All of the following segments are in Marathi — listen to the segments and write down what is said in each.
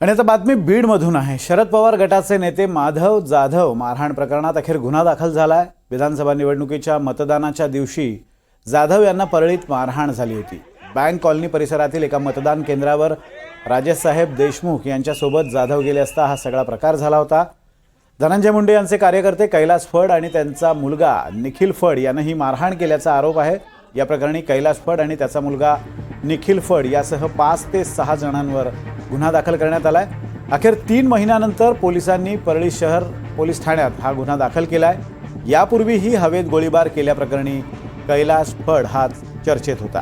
आणि आता बातमी बीडमधून आहे. शरद पवार गटाचे नेते माधव जाधव मारहाण प्रकरणात अखेर गुन्हा दाखल झाला आहे विधानसभा निवडणुकीच्या मतदानाच्या दिवशी जाधव यांना परळीत मारहाण झाली होती. बँक कॉलनी परिसरातील एका मतदान केंद्रावर राजेसाहेब देशमुख यांच्यासोबत जाधव गेले असता हा सगळा प्रकार झाला होता. धनंजय मुंडे यांचे कार्यकर्ते कैलास फड आणि त्यांचा मुलगा निखिल फड यांना ही मारहाण केल्याचा आरोप आहे. या प्रकरणी कैलास फड आणि त्याचा मुलगा निखिल फड यासह पाच ते सहा जणांवर गुन्हा दाखल करण्यात आला आहे अखेर तीन महिन्यानंतर पोलिसांनी परळी शहर पोलीस ठाण्यात हा गुन्हा दाखल केला आहे यापूर्वीही हवेत गोळीबार केल्याप्रकरणी कैलास फड हा चर्चेत होता.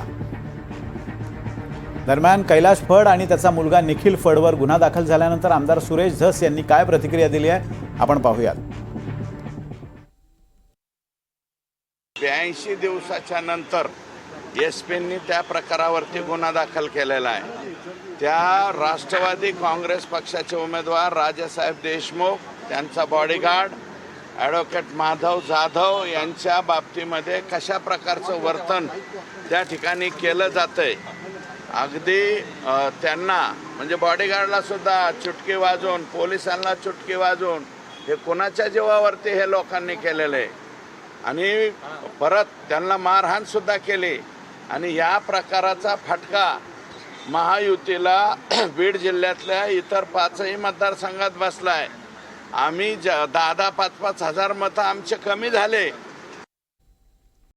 दरम्यान कैलाश फड आणि त्याचा मुलगा निखिल फडवर गुन्हा दाखल झाल्यानंतर आमदार सुरेश धस यांनी काय प्रतिक्रिया दिली आहे आपण पाहूयात. ब्याऐंशी दिवसाच्या नंतर एस पींनी त्या प्रकारावरती गुन्हा दाखल केलेला आहे. त्या राष्ट्रवादी काँग्रेस पक्षाचे उमेदवार राजासाहेब देशमुख त्यांचा बॉडीगार्ड ॲडव्होकेट माधव जाधव यांच्या बाबतीमध्ये कशा प्रकारचं वर्तन त्या ठिकाणी केलं जातंय? अगदी त्यांना म्हणजे बॉडीगार्डला सुद्धा चुटकी वाजवून पोलिसांना चुटकी वाजवून हे कोणाच्या जीवावरती हे लोकांनी केलेलं आहे? आणि परत त्यांना मारहाणसुद्धा केली. आणि या प्रकाराचा फटका महायुतीला बीड जिल्ह्यातल्या इतर पाचही मतदारसंघात बसला आहे आम्ही ज दहा दहा पाच पाच हजार मतं आमचे कमी झाले.